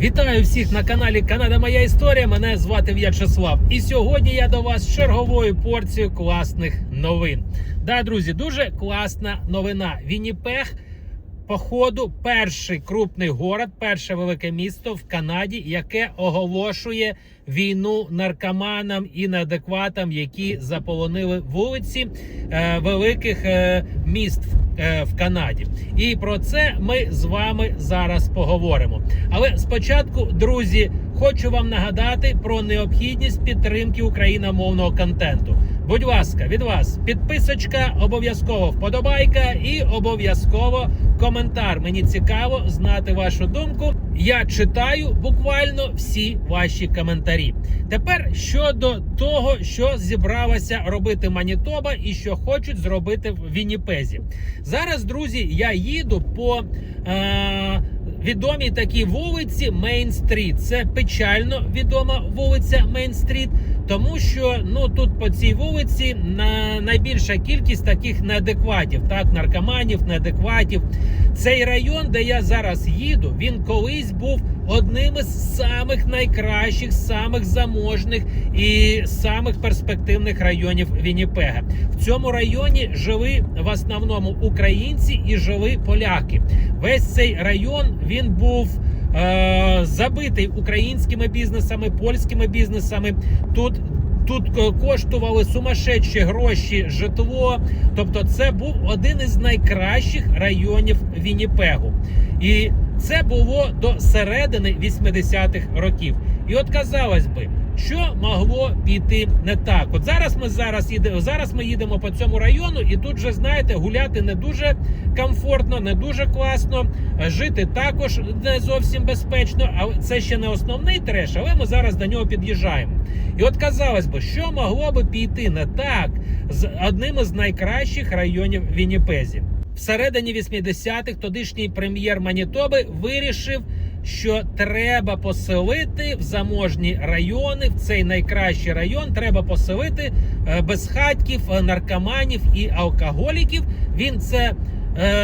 Вітаю всіх на каналі Канада Моя Історія. Мене звати В'ячеслав. І сьогодні я до вас черговою порцією класних новин. Да, друзі, дуже класна новина. Вінніпех, походу, перший крупний город, перше велике місто в Канаді, яке оголошує війну наркоманам і неадекватам, які заполонили вулиці е, великих е, міст е, в Канаді. І про це ми з вами зараз поговоримо. Але спочатку, друзі, хочу вам нагадати про необхідність підтримки україномовного контенту. Будь ласка, від вас підписочка, обов'язково вподобайка і обов'язково коментар. Мені цікаво знати вашу думку. Я читаю буквально всі ваші коментарі. Тепер щодо того, що зібралася робити Манітоба і що хочуть зробити в Вінніпезі. Зараз, друзі, я їду по е- відомій такій вулиці Мейн-стріт. Це печально відома вулиця Мейн-стріт. Тому що ну тут по цій вулиці на найбільша кількість таких неадекватів, так наркоманів, неадекватів. Цей район, де я зараз їду, він колись був одним із самих найкращих, самих заможних і самих перспективних районів Вінніпега. В цьому районі жили в основному українці і жили поляки. Весь цей район він був. Е, забитий українськими бізнесами, польськими бізнесами. Тут тут коштували сумасшедші гроші житло. Тобто, це був один із найкращих районів Вінніпегу. І це було до середини 80-х років. І от казалось би, що могло піти не так. От зараз ми зараз їдемо. Зараз ми їдемо по цьому району, і тут же знаєте, гуляти не дуже комфортно, не дуже класно. Жити також не зовсім безпечно. А це ще не основний треш, але ми зараз до нього під'їжджаємо. І от казалось би, що могло би піти не так з одним із найкращих районів Вінніпезі. Всередині 80-х тодішній прем'єр Манітоби вирішив, що треба поселити в заможні райони, в цей найкращий район. Треба поселити безхатьків, наркоманів і алкоголіків. Він це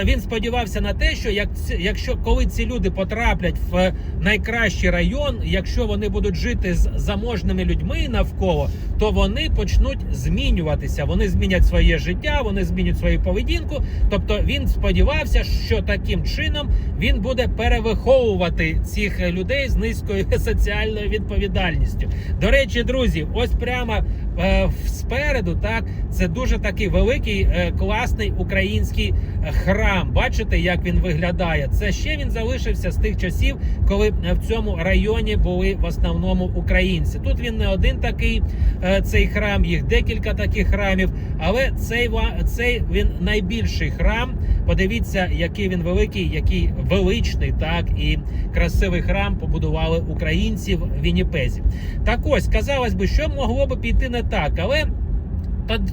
він сподівався на те, що як якщо коли ці люди потраплять в найкращий район, якщо вони будуть жити з заможними людьми навколо, то вони почнуть змінюватися. Вони змінять своє життя, вони змінять свою поведінку. Тобто він сподівався, що таким чином він буде перевиховувати цих людей з низькою соціальною відповідальністю. До речі, друзі, ось прямо е, спереду, так це дуже такий великий е, класний український храм. Бачите, як він виглядає? Це ще він залишився з тих часів, коли в цьому районі були в основному українці. Тут він не один такий цей храм, їх декілька таких храмів, але цей цей він найбільший храм. Подивіться, який він великий, який величний, так і красивий храм побудували українці в Вінніпезі. Так ось казалось би, що могло би піти не так, але.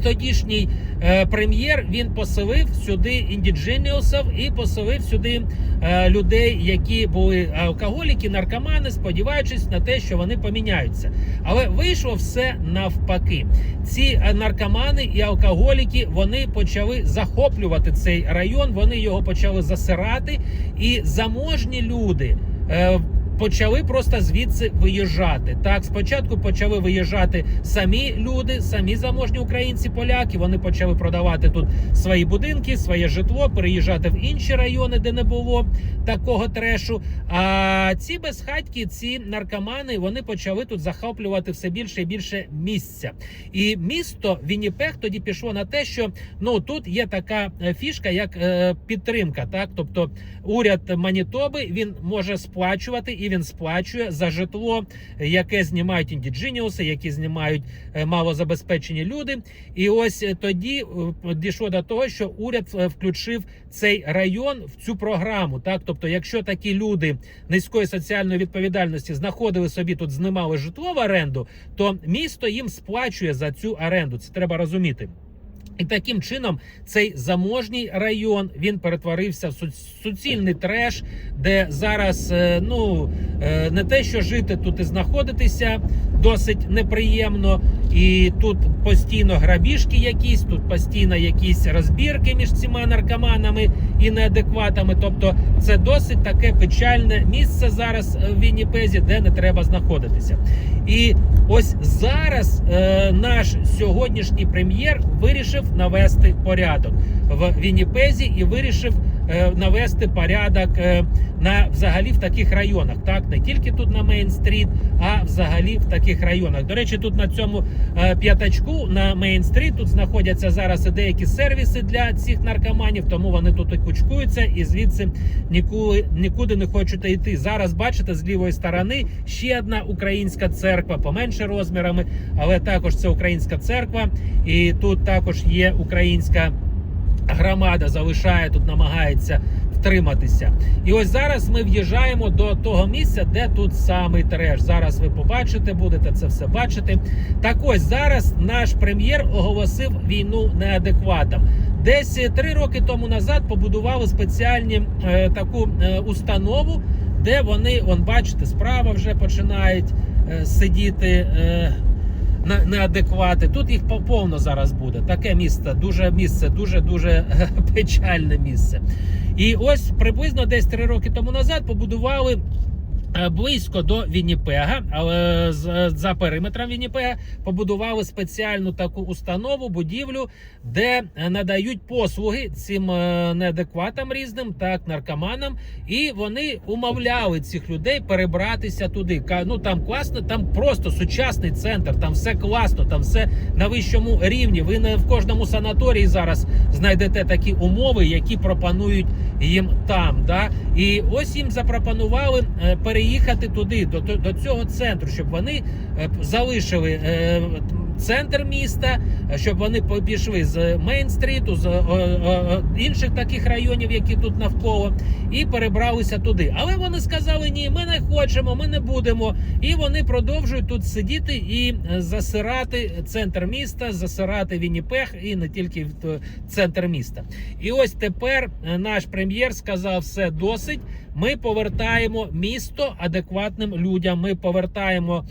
Тодішній е, прем'єр він поселив сюди індідженіусів і поселив сюди е, людей, які були алкоголіки, наркомани, сподіваючись на те, що вони поміняються. Але вийшло все навпаки. Ці наркомани і алкоголіки вони почали захоплювати цей район. Вони його почали засирати, і заможні люди. Е, почали просто звідси виїжджати. Так, спочатку почали виїжджати самі люди, самі заможні українці, поляки. Вони почали продавати тут свої будинки, своє житло, переїжджати в інші райони, де не було такого трешу. А ці безхатьки, ці наркомани, вони почали тут захоплювати все більше і більше місця. І місто Вінніпех тоді пішло на те, що ну тут є така фішка, як е, підтримка. Так, тобто уряд Манітоби він може сплачувати і він сплачує за житло, яке знімають індіджиніуси, які знімають малозабезпечені люди. І ось тоді дійшло до того, що уряд включив цей район в цю програму. Так, тобто, якщо такі люди низької соціальної відповідальності знаходили собі тут, знімали житло в оренду, то місто їм сплачує за цю оренду. Це треба розуміти. І таким чином цей заможній район він перетворився в суцільний треш, де зараз ну не те, що жити тут і знаходитися досить неприємно, і тут постійно грабіжки, якісь тут постійно якісь розбірки між цими наркоманами і неадекватами. Тобто, це досить таке печальне місце зараз в Вінніпезі, де не треба знаходитися. І ось зараз е, наш сьогоднішній прем'єр вирішив навести порядок в Вінніпезі і вирішив навести порядок е, на взагалі в таких районах. Так, не тільки тут на Мейн-стріт, а взагалі в таких районах. До речі, тут на цьому е, п'ятачку на Мейн-стріт тут знаходяться зараз і деякі сервіси для цих наркоманів, тому вони тут і кучкуються і звідси нікуди, нікуди не хочуть йти. Зараз бачите з лівої сторони ще одна українська церква, поменше розмірами, але також це українська церква, і тут також є українська громада, залишає тут, намагається втриматися. І ось зараз ми в'їжджаємо до того місця, де тут самий треш. Зараз ви побачите, будете це все бачити. Так ось зараз наш прем'єр оголосив війну неадекватам. Десь е, три роки тому назад побудували спеціальні е, таку е, установу, де вони, он бачите, справа вже починають е, сидіти. Е, неадеквати. Тут їх по- повно зараз буде. Таке місце, дуже місце, дуже дуже печальне місце. І ось приблизно десь три роки тому назад побудували. Е, Близько до Вінніпега, але за периметром Вінніпега побудували спеціальну таку установу, будівлю, де е, надають послуги цим е, неадекватам різним, так наркоманам, і вони умовляли цих людей перебратися туди. Ну там класно, там просто сучасний центр, там все класно, там все на вищому рівні. Ви не в кожному санаторії зараз знайдете такі умови, які пропонують їм там. Да? І ось їм запропонували е, переїхати туди, до, до, цього центру, щоб вони е, залишили. Центр міста, е, щоб вони пішли з Мейн-стріту, з е, е, інших таких районів, які тут навколо, і перебралися туди. Але вони сказали: ні, ми не хочемо, ми не будемо. І вони продовжують тут сидіти і засирати центр міста, засирати Вінніпех і не тільки центр міста. І ось тепер наш прем'єр сказав: все досить. Ми повертаємо місто адекватним людям. Ми повертаємо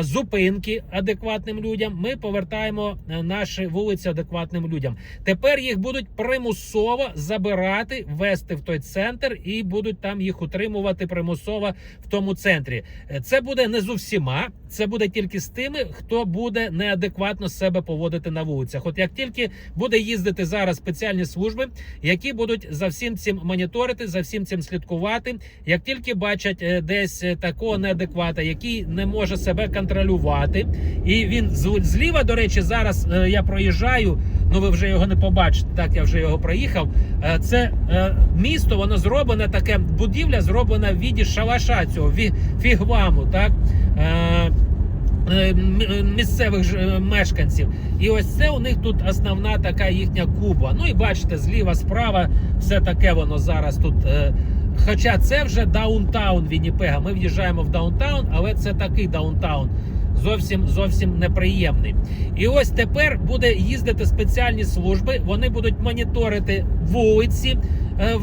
зупинки адекватним людям. Ми повертаємо е, наші вулиці адекватним людям. Тепер їх будуть примусово забирати, вести в той центр і будуть там їх утримувати примусово в тому центрі. Е, Це буде не з усіма, це буде тільки з тими, хто буде неадекватно себе поводити на вулицях. От як тільки буде їздити зараз спеціальні служби, які будуть за всім цим моніторити, за всім цим слідкувати, як тільки бачать е, десь е, такого неадеквата, який не може себе контролювати, і він зліва, до речі, зараз е, я проїжджаю. Ну, ви вже його не побачите. Так, я вже його проїхав. Е, Це е, місто, воно зроблене таке будівля, зроблена в віді шалаша цього ві- фігваму, так. Місцевих мешканців, і ось це у них тут основна така їхня куба. Ну і бачите, зліва, справа, все таке воно зараз тут. Хоча це вже даунтаун Вінніпега. Ми в'їжджаємо в даунтаун, але це такий даунтаун. Зовсім зовсім неприємний. І ось тепер буде їздити спеціальні служби. Вони будуть моніторити вулиці е,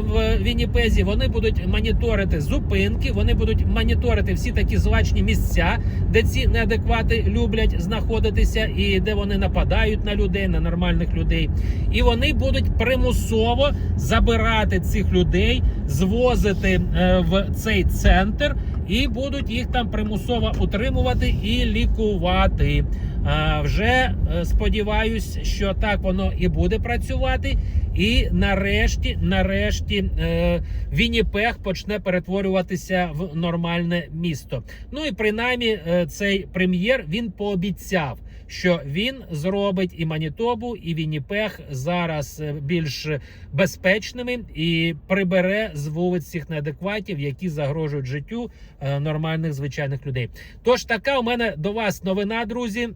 в, Вінніпезі. Вони будуть моніторити зупинки. Вони будуть моніторити всі такі злачні місця, де ці неадеквати люблять знаходитися, і де вони нападають на людей, на нормальних людей. І вони будуть примусово забирати цих людей, звозити е, в цей центр, і будуть їх там примусово утримувати і лікувати. А, вже е, сподіваюсь, що так воно і буде працювати. І нарешті, нарешті, е, Вінніпех почне перетворюватися в нормальне місто. Ну і принаймні, е, цей прем'єр він пообіцяв, що він зробить і Манітобу, і Вінніпех зараз е, більш безпечними і прибере з вулиць цих неадекватів, які загрожують життю е, нормальних звичайних людей. Тож така у мене до вас новина, друзі.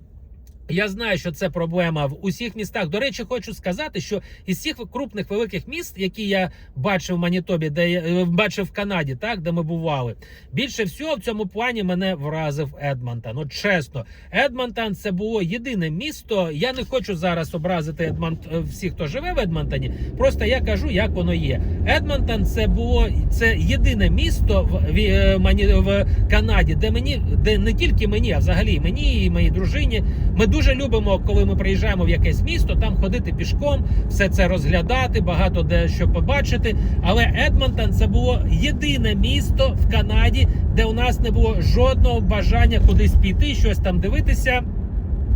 Я знаю, що це проблема в усіх містах. До речі, хочу сказати, що із всіх крупних великих міст, які я бачив в Манітобі, де я е, бачив в Канаді, так де ми бували, більше всього в цьому плані мене вразив Едмонтон. Ну чесно, Едмонтон це було єдине місто. Я не хочу зараз образити Едмонт е, всіх, хто живе в Едмонтоні. Просто я кажу, як воно є. Едмонтон це було це єдине місто в, в, е, в Канаді, де мені, де не тільки мені, а взагалі мені і моїй дружині. Ми дуже дуже любимо, коли ми приїжджаємо в якесь місто, там ходити пішком, все це розглядати, багато де що побачити. Але Едмонтон це було єдине місто в Канаді, де у нас не було жодного бажання кудись піти, щось там дивитися.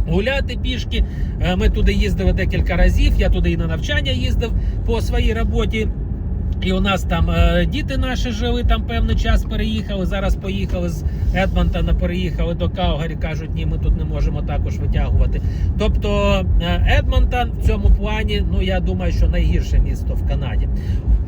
Гуляти пішки. Е, Ми туди їздили декілька разів. Я туди і на навчання їздив по своїй роботі. І у нас там е, діти наші жили, там певний час переїхали. Зараз поїхали з Едмонтона, переїхали до Каугарі. кажуть, ні, ми тут не можемо також витягувати. Тобто е, Едмонтон в цьому плані, ну я думаю, що найгірше місто в Канаді.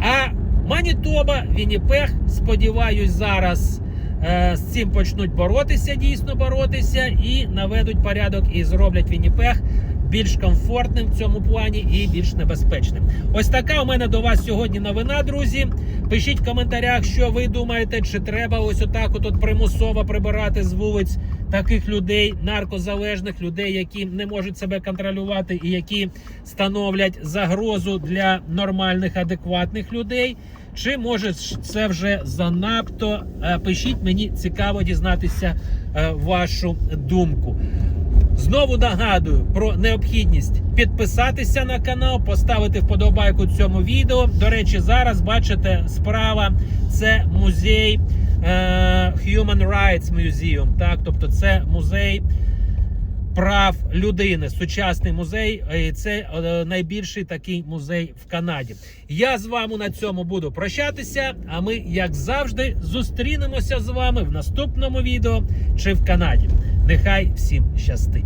А Манітоба, Вінніпех, сподіваюсь, зараз е, з цим почнуть боротися, дійсно боротися, і наведуть порядок і зроблять Вінніпех більш комфортним в цьому плані і більш небезпечним. Ось така у мене до вас сьогодні новина, друзі. Пишіть в коментарях, що ви думаєте, чи треба ось отак от, примусово прибирати з вулиць таких людей, наркозалежних людей, які не можуть себе контролювати і які становлять загрозу для нормальних, адекватних людей. Чи може це вже занадто? Е, Пишіть мені цікаво дізнатися е, вашу думку. Знову нагадую про необхідність підписатися на канал, поставити вподобайку цьому відео. До речі, зараз бачите справа це музей е, Human Rights Museum. Так, тобто це музей прав людини, сучасний музей. І це е, найбільший такий музей в Канаді. Я з вами на цьому буду прощатися. А ми, як завжди, зустрінемося з вами в наступному відео чи в Канаді. Нехай всім щастить!